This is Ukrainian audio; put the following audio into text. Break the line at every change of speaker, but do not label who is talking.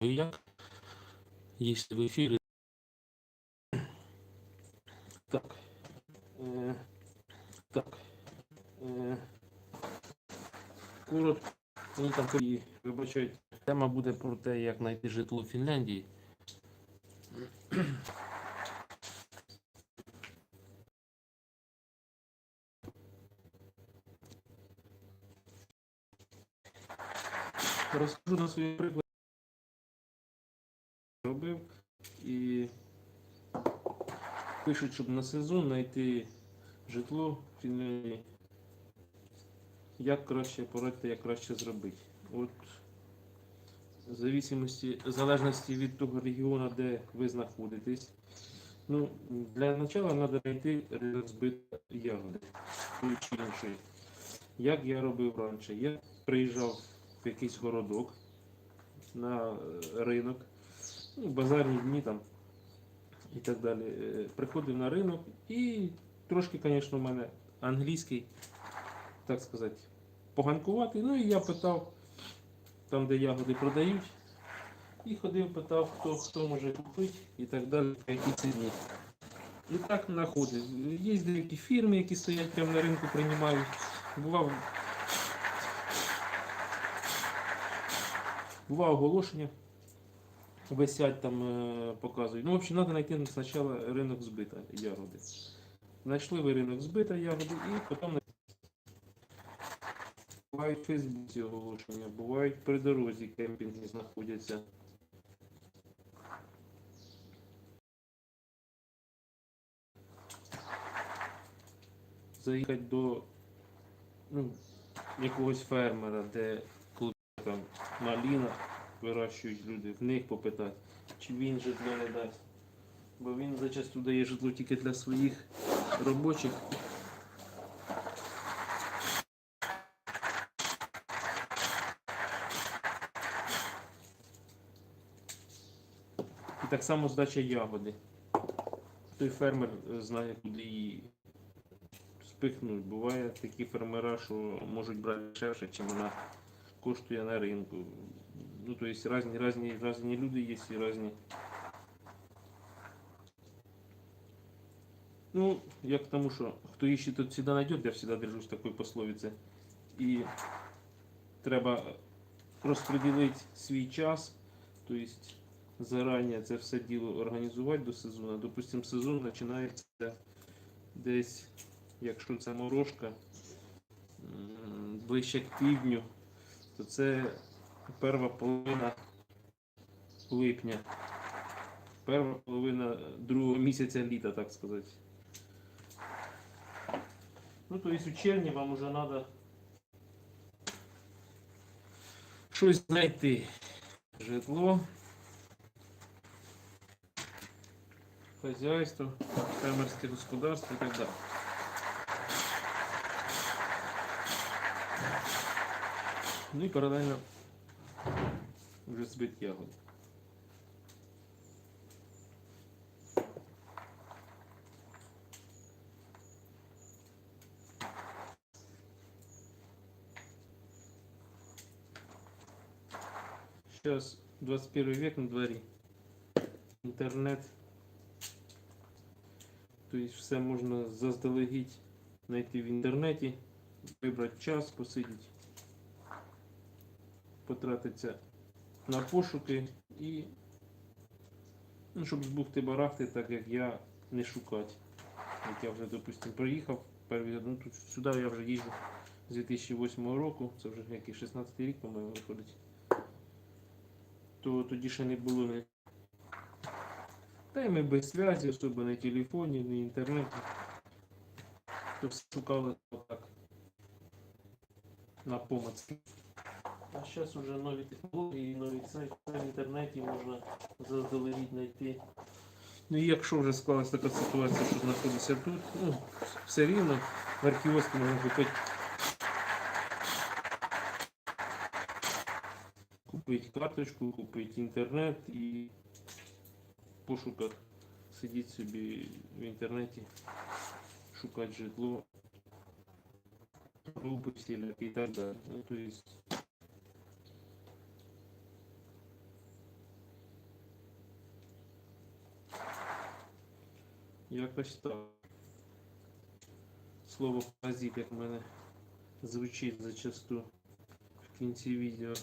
і як. Якщо в ефірі. Так. Е, так. Е, коротко. Ну, там, і, вибачайте, тема буде про те, як знайти житло в Фінляндії. Розкажу на своєму прикладі. Робив і пишуть, щоб на сезон знайти житло в Фінляндії. Як краще порадити, як краще зробити. От в зависимості, в залежності від того регіону, де ви знаходитесь. Ну, для начала треба знайти ринок збиту ягоди. Як я робив раніше? Я приїжджав в якийсь городок на е, ринок, ну, базарні дні там і так далі. Е, Приходив на ринок і трошки, звісно, в мене англійський, так сказати, поганкуватий. Ну і я питав там, де ягоди продають. І ходив, питав, хто хто може купити і так далі, по якій ціні. І так знаходив. Є деякі фірми, які стоять прямо на ринку, приймають. Бував, бував оголошення, висять там, е, показують. Ну, в общем, треба знайти спочатку ринок збита ягоди. Знайшли ви ринок збита ягоди і потім бувають в Фейсбуці оголошення, бувають при дорозі кемпінги знаходяться. Заїхати до ну, якогось фермера, де коли там маліна вирощують люди, в них попитати, чи він житло не дасть. Бо він зачасту дає житло тільки для своїх робочих. І так само здача ягоди. Той фермер е, знає, куди її спихнуть. Буває такі фермера, що можуть брати дешевше, чим вона коштує на ринку. Ну, то есть різні, різні, різні люди є і різні. Ну, я к тому, що хто іще, тот всегда найдет, я всегда держусь такої пословиці. І треба розподілити свій час, то есть зарані це все діло організувати до сезону. Допустим, сезон починається десь, якщо це морожка, ближче к півдню, то це перша половина липня. Перша половина другого місяця літа, так сказати. Ну, то есть у червні вам уже треба щось знайти. Житло. хозяйство, фермерське господарство і так далі. Ну і паралельно вже збит ягоди. Сейчас 21 век на дворе. Интернет Тобто все можна заздалегідь знайти в інтернеті, вибрати час, посидіти, потратитися на пошуки і, ну, щоб збухти барахти, так як я не шукати. Як я вже, допустим, приїхав, перший, ну, тут сюди я вже їжджу з 2008 року, це вже який 16 рік, по-моєму, виходить. То тоді ще не було не та й ми без зв'язі, особо на телефоні, на інтернеті. То шукали так на помацки. А зараз вже нові технології, нові сайти в інтернеті можна заздалегідь знайти. Ну і якщо вже склалася така ситуація, що знаходиться тут, ну, все рівно в архівозці можна купити. Купити карточку, купити інтернет і пошуках сидіть собі в інтернеті, шукати житло, всілякі і так далі. Ну, то Якось так. Слово паразит, як в мене звучить зачасту в кінці відео.